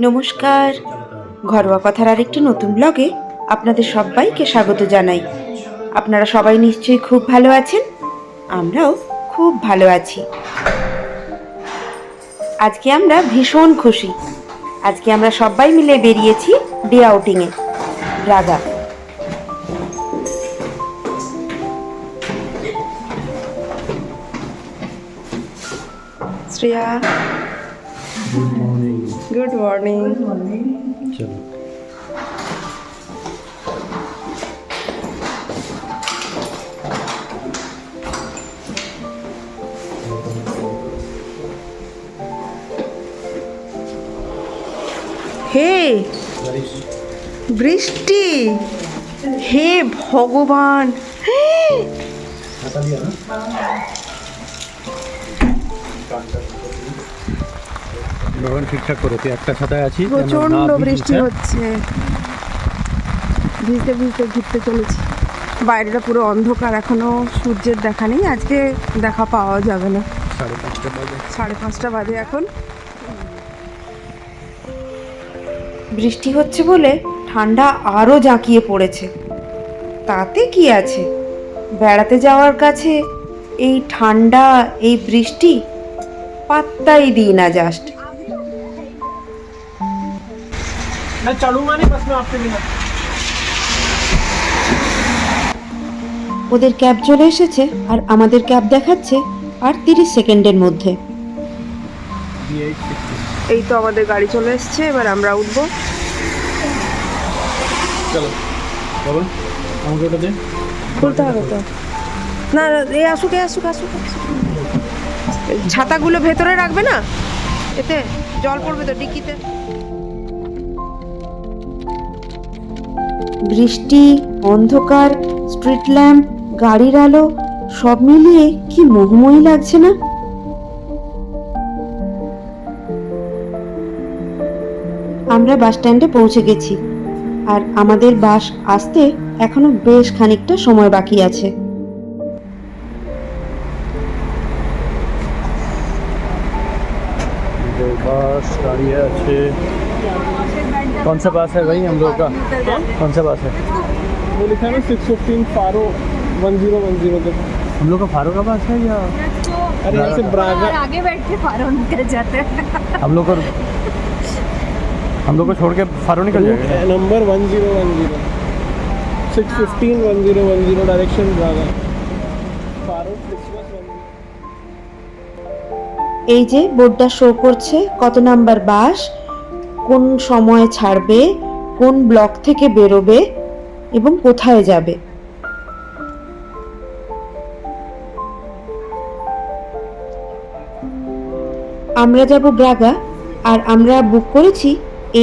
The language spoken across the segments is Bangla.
নমস্কার। ঘরোয়া কথার আরেকটি নতুন ব্লগে আপনাদের সবাইকে স্বাগত জানাই। আপনারা সবাই নিশ্চয়ই খুব ভালো আছেন? আমরাও খুব ভালো আছি। আজকে আমরা ভীষণ খুশি। আজকে আমরা সবাই মিলে বেরিয়েছি ডে আউটিংয়ে। রাগা। শ্রেয়া। গুড মর্নিং চলো হে বৃষ্টি হে ভগবান ভগবান ঠিকঠাক করে তুই একটা ছাতায় আছি প্রচণ্ড বৃষ্টি? হচ্ছে। ভিজতে ভিজতে ঘুরতে চলেছি। বাইরেটা পুরো অন্ধকার এখনও সূর্যের দেখা নেই। আজকে দেখা পাওয়া যাবে না। সাড়ে পাঁচটা বাজে। সাড়ে পাঁচটা বাজে এখন। বৃষ্টি হচ্ছে বলে ঠান্ডা আরও জাঁকিয়ে পড়েছে। তাতে কি আছে? বেড়াতে যাওয়ার কাছে এই ঠান্ডা এই বৃষ্টি পাত্তাই দিই না জাস্ট मैं चढ़ूंगा नहीं बस में आपके बिना ওদের ক্যাব চলে এসেছে আর আমাদের ক্যাব দেখাচ্ছে আর তিরিশ সেকেন্ডের মধ্যে এই তো আমাদের গাড়ি চলে এসছে এবার আমরা উঠবো চলো বাবা আমাকে ওটা দে খুলতে হবে তো না না, এ আসুক এ আসুক আসুক আসুক। এই ছাতাগুলো ভেতরে রাখবে না এতে জল পড়বে তো ডিকিতে বৃষ্টি, অন্ধকার স্ট্রিট ল্যাম্প গাড়ির আলো, সব মিলিয়ে কি মোহময়ী লাগছে না? আমরা বাস স্ট্যান্ডে পৌঁছে গেছি, আর আমাদের বাস আসতে এখনও বেশ খানিকটা সময় বাকি আছে। বাস দাঁড়িয়ে আছে। कौन सा बस है भाई हम लोग का कौन सा बस है वो लिखा है ना six fifteen Faro one zero one zero देखो हम लोग का फारो का बस है या अरे यहाँ से ब्रागा आगे बैठ के फारो निकल जाते हैं हम लोग को हम लोग को छोड़ के फारो निकल जाएगा number one zero one zero six fifteen one zero one zero direction Braga Faro Christmas one এই যে বোর্ডটা শো করছে কত নাম্বার বাস কোন সময় ছাড়বে, কোন ব্লক থেকে বেরোবে এবং কোথায় যাবে। আমরা যাব ব্রাগা, আর আমরা বুক করেছি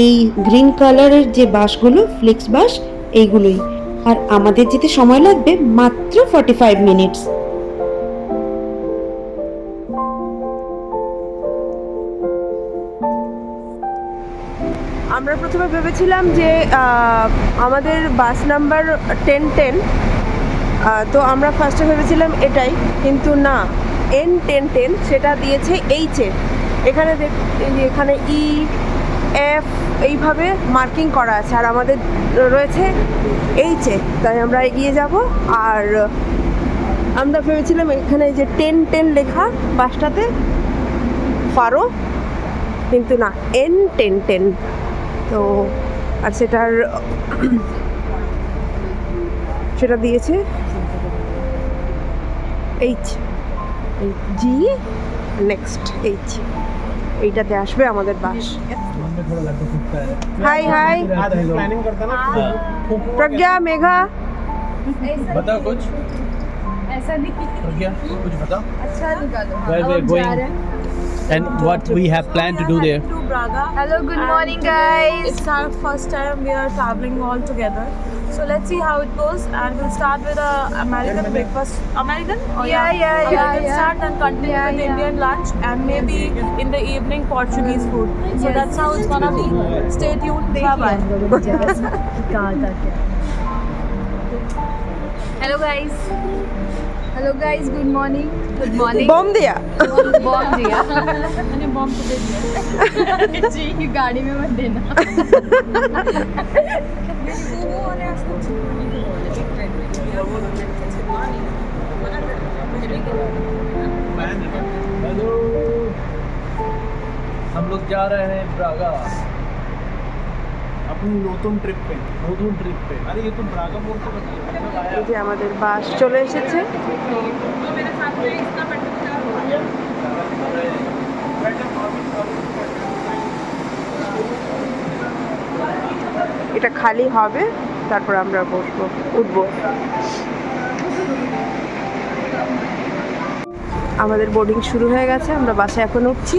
এই গ্রিন কালারের যে বাসগুলো ফ্লেক্স বাস, এইগুলোই। আর আমাদের যেতে সময় লাগবে মাত্র ফর্টি ফাইভ মিনিটস ভেবেছিলাম যে আমাদের বাস নাম্বার টেন টেন তো আমরা ফার্স্টে ভেবেছিলাম এটাই, কিন্তু না এন টেন টেন সেটা দিয়েছে এইচে এখানে এখানে ই এফ এইভাবে মার্কিং করা আছে, আর আমাদের রয়েছে এইচে তাই আমরা এগিয়ে যাব, আর আমরা ভেবেছিলাম এখানে যে টেন টেন লেখা বাসটাতে ফারো কিন্তু না এন টেন টেন তো আর সেটার সেটা দিয়েছে এইচ জি নেক্সট এইচ এইটাতে আসবে আমাদের বাস হাই হাই प्लानिंग करता ना প্রজ্ঞা মেঘা बताओ कुछ ऐसा नहीं क्या कुछ बताओ अच्छा निकालो and what we have planned to do there. Hello, good morning, guys. It's our first time we are traveling all together. So let's see how it goes, and we'll start with a American breakfast. American? Oh, yeah, yeah, yeah. American yeah, start and continue yeah, with yeah. Indian lunch, and maybe in the evening Portuguese food. So yes. that's how it's gonna be. Stay tuned. Bye bye. Hello, guys. Hello guys good morning good morning bomb दिया। बॉम दिया। मैंने बॉम तो दे दिया। जी गाड़ी में मत देना। हेलो हम लोग जा रहे हैं प्रागा নতুন নতুন আরে ব্রাগা বলতে যে আমাদের বাস চলে এসেছে। এটা খালি হবে, তারপর আমরা বসবো, উঠবো। আমাদের বোর্ডিং শুরু হয়ে গেছে, আমরা বাসে এখন উঠছি।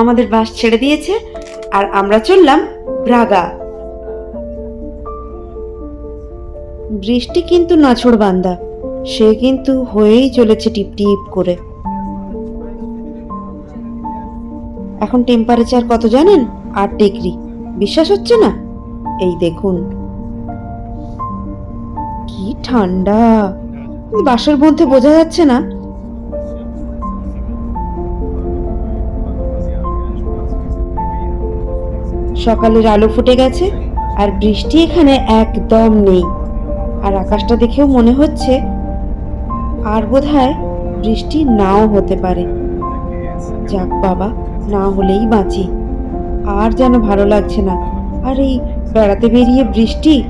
আমাদের বাস ছেড়ে দিয়েছে আর আমরা চললাম ব্রাগা বৃষ্টি কিন্তু নাছড় বান্দা সে কিন্তু হয়েই চলেছে টিপ টিপ করে। এখন টেম্পারেচার কত জানেন? আট ডিগ্রি বিশ্বাস হচ্ছে না? এই দেখুন। কি ঠান্ডা। বাসের মধ্যে বোঝা যাচ্ছে না সকালের আলো ফুটে গেছে আর বৃষ্টি এখানে একদম নেই। আর আকাশটা দেখেও মনে হচ্ছে আর বোধহয় বৃষ্টি নাও হতে পারে। যাক বাবা, না হলেই বাঁচি। আর যেন ভালো লাগছে না। আর এই বেড়াতে বেরিয়ে বৃষ্টি?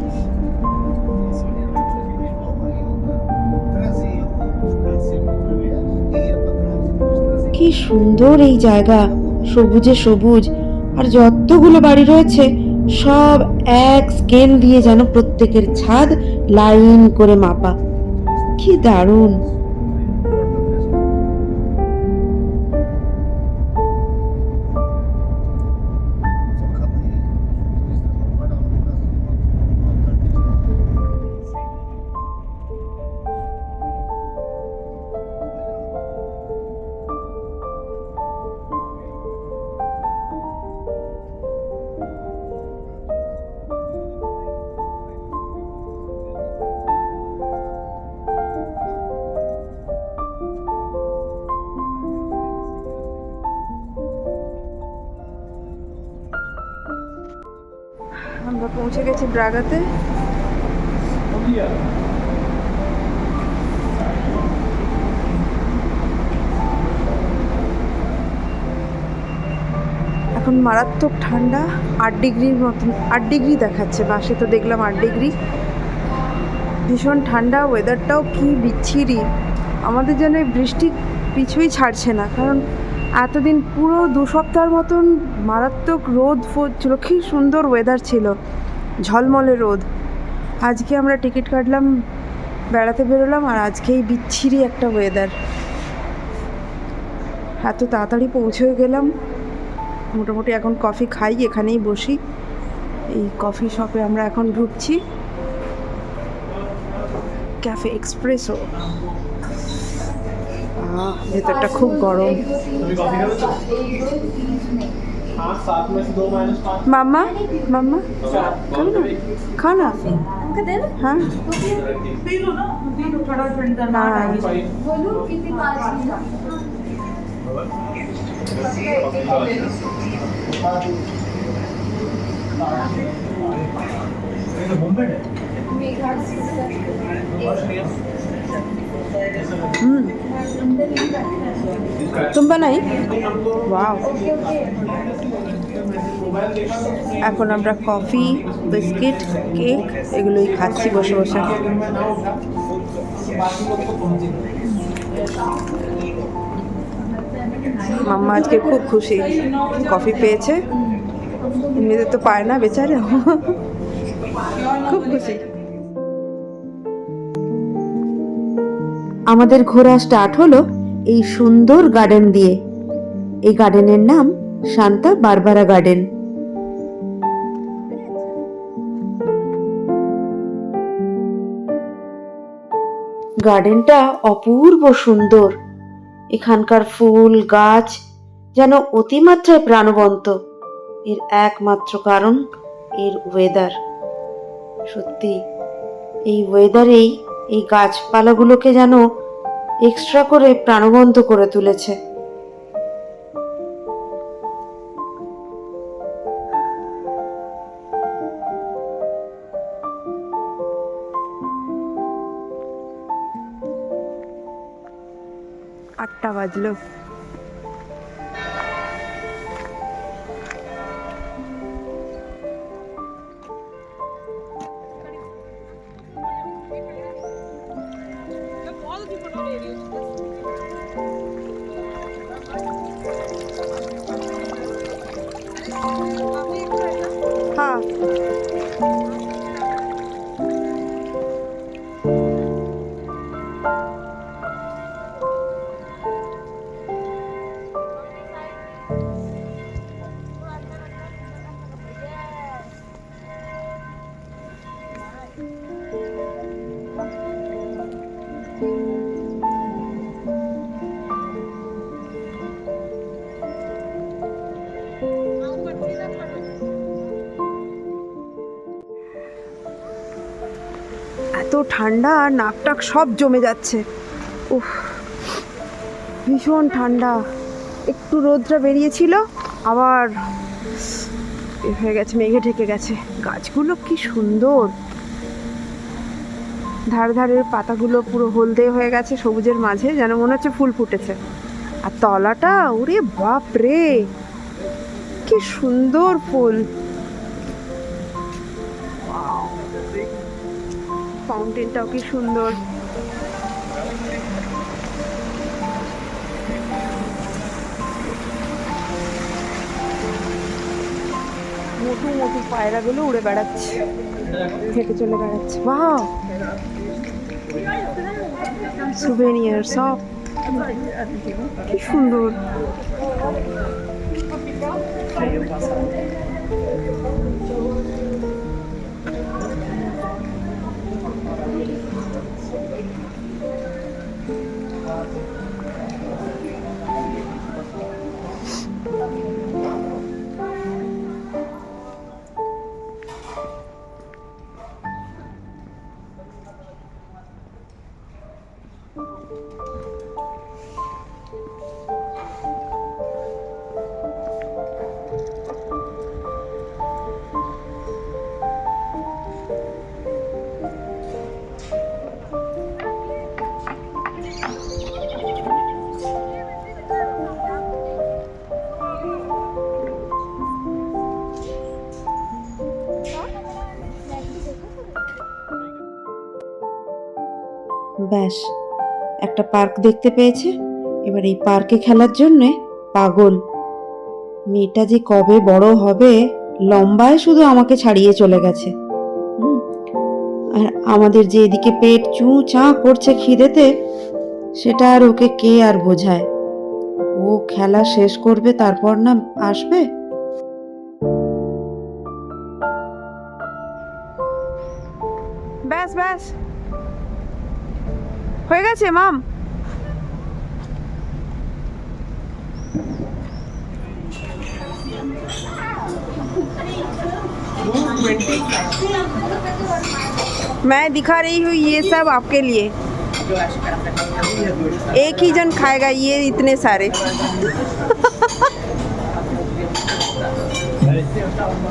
কি সুন্দর এই জায়গা। সবুজে সবুজ। আর যতগুলো বাড়ি রয়েছে, সব এক স্কেল দিয়ে যেন প্রত্যেকের ছাদ লাইন করে মাপা। কি দারুণ! পৌঁছে গেছি ব্রাগাতে এখন মারাত্মক ঠান্ডা, আট ডিগ্রির মতন, আট ডিগ্রি দেখাচ্ছে, বাসে তো দেখলাম আট ডিগ্রি। ভীষণ ঠান্ডা ওয়েদারটাও কি বিচ্ছিরি। আমাদের যেন বৃষ্টি পিছুই ছাড়ছে না, কারণ এতদিন পুরো দু সপ্তাহের মতন মারাত্মক রোদ ফোদ ছিল, কি সুন্দর ওয়েদার ছিল। ঝলমলে রোদ। আজকে আমরা টিকিট কাটলাম, বেড়াতে বেরোলাম আর আজকেই বিচ্ছিরি একটা ওয়েদার এত তাড়াতাড়ি পৌঁছেও গেলাম। মোটামুটি এখন কফি খাই, এখানেই বসি। এই কফি শপে আমরা এখন ঢুকছি। ক্যাফে এক্সপ্রেসও ভেতরটা খুব গরম। मामा मामा खाना हाँ मुंबई ತುಂಬಾ ವಾವ್ এখন আমরা কফি বিস্কিট কেক এগুলোই খাচ্ছি বসে বসে। মাম্মা আজকে খুব খুশি। কফি পেয়েছে। এমনিতে তো পায় না বেচারে। খুব খুশি। আমাদের ঘোরা স্টার্ট হলো এই সুন্দর গার্ডেন দিয়ে। এই গার্ডেনের নাম শান্তা বারবারা গার্ডেন গার্ডেনটা অপূর্ব সুন্দর। এখানকার ফুল, গাছ যেন অতিমাত্রায় প্রাণবন্ত। এর একমাত্র কারণ এর ওয়েদার সত্যি, এই ওয়েদারেই এই গাছপালাগুলোকে যেন এক্সট্রা করে প্রাণবন্ত করে তুলেছে। আটটা বাজলো। এত ঠান্ডা আর নাক টাক সব জমে যাচ্ছে। উফ, ভীষণ ঠান্ডা। একটু রোদটা বেরিয়েছিল, আবার হয়ে গেছে, মেঘে ঢেকে গেছে। গাছগুলো কি সুন্দর। ধারে ধারের পাতাগুলো পুরো হলদে হয়ে গেছে সবুজের মাঝে, যেন মনে হচ্ছে ফুল ফুটেছে। আর তলাটা, ওরে বাপ রে কি সুন্দর ফুল। ফাউন্টেনটাও কি সুন্দর। মোটু মোটু পায়রাগুলো উড়ে বেড়াচ্ছে, হেঁটে চলে বেড়াচ্ছে। বাহ সুভেনিয়ার সব কি সুন্দর। ব্যাস, একটা পার্ক দেখতে পেয়েছে। এবার এই পার্কে খেলার জন্যে পাগল। মেয়েটা যে কবে বড় হবে, লম্বায় শুধু আমাকে ছাড়িয়ে চলে গেছে। আর আমাদের যে এদিকে পেট চু চা করছে খিদেতে, সেটা আর ওকে কে আর বোঝায়? ও খেলা শেষ করবে, তারপর না আসবে? ব্যাস ব্যাস। হয়ে গেছে মাম मैं दिखा रही हूँ ये सब आपके लिए एक ही जन खाएगा ये इतने सारे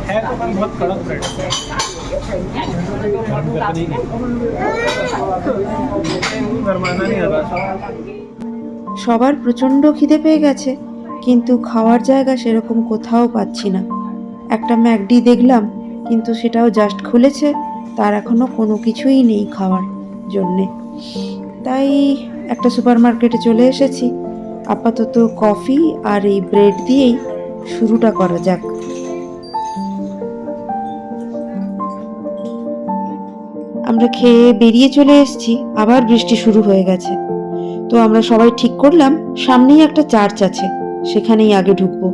है तो बहुत कड़क সবার প্রচণ্ড খিদে পেয়ে গেছে, কিন্তু খাওয়ার জায়গা সেরকম কোথাও পাচ্ছি না। একটা ম্যাকডি দেখলাম, কিন্তু সেটাও জাস্ট খুলেছে, তার এখনও কোনো কিছুই নেই খাওয়ার জন্যে। তাই একটা সুপার মার্কেটে চলে এসেছি। আপাতত কফি আর এই ব্রেড দিয়েই শুরুটা করা যাক। আমরা খেয়ে বেরিয়ে চলে এসেছি আবার বৃষ্টি শুরু হয়ে গেছে তো আমরা সবাই ঠিক করলাম সামনেই একটা চার্চ আছে সেখানেই আগে ঢুকবো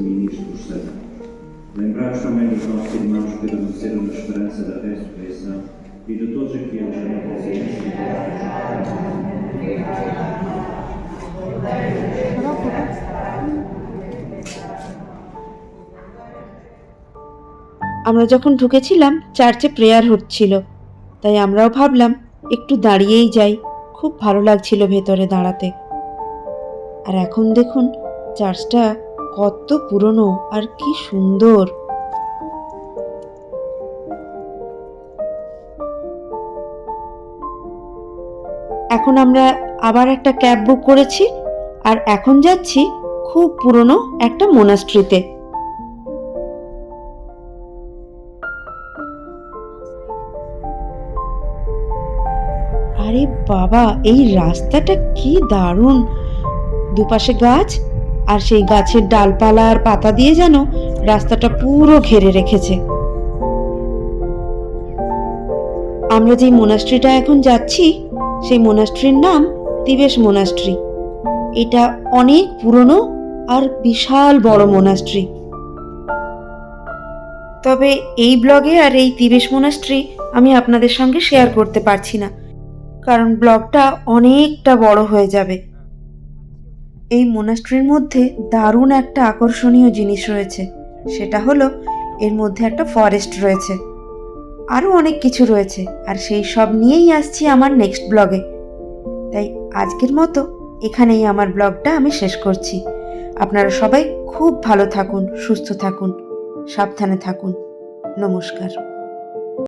e e. Lembrai-vos também dos nossos irmãos que adormeceram na esperança da ressurreição e de todos aqueles que na consciência আমরা যখন ঢুকেছিলাম, চার্চে প্রেয়ার হচ্ছিল। তাই আমরাও ভাবলাম, একটু দাঁড়িয়েই যাই। খুব ভালো লাগছিল ভেতরে দাঁড়াতে। আর এখন দেখুন, চার্চটা কত পুরনো আর কি সুন্দর। এখন আমরা আবার একটা ক্যাব বুক করেছি, আর এখন যাচ্ছি খুব পুরনো একটা মোনাস্ট্রিতে আরে বাবা, এই রাস্তাটা কি দারুণ। দুপাশে গাছ আর সেই গাছের ডালপালা আর পাতা দিয়ে যেন রাস্তাটা পুরো ঘেরে রেখেছে। আমরা যেই মোনাস্ট্রিটা এখন যাচ্ছি, সেই মোনাস্ট্রির নাম তিবেশ মোনাস্ট্রি এটা অনেক পুরনো আর বিশাল বড় মোনাস্ট্রি তবে এই ব্লগে আর এই তিবেশ মোনাস্ট্রি আমি আপনাদের সঙ্গে শেয়ার করতে পারছি না। কারণ ব্লগটা অনেকটা বড় হয়ে যাবে। এই মোনাস্ট্রির মধ্যে দারুণ একটা আকর্ষণীয় জিনিস রয়েছে। সেটা হলো, এর মধ্যে একটা ফরেস্ট রয়েছে। আরও অনেক কিছু রয়েছে, আর সেই সব নিয়েই আসছি আমার নেক্সট ব্লগে তাই আজকের মতো এখানেই আমার ব্লগটা আমি শেষ করছি। আপনারা সবাই খুব ভালো থাকুন, সুস্থ থাকুন, সাবধানে থাকুন। নমস্কার।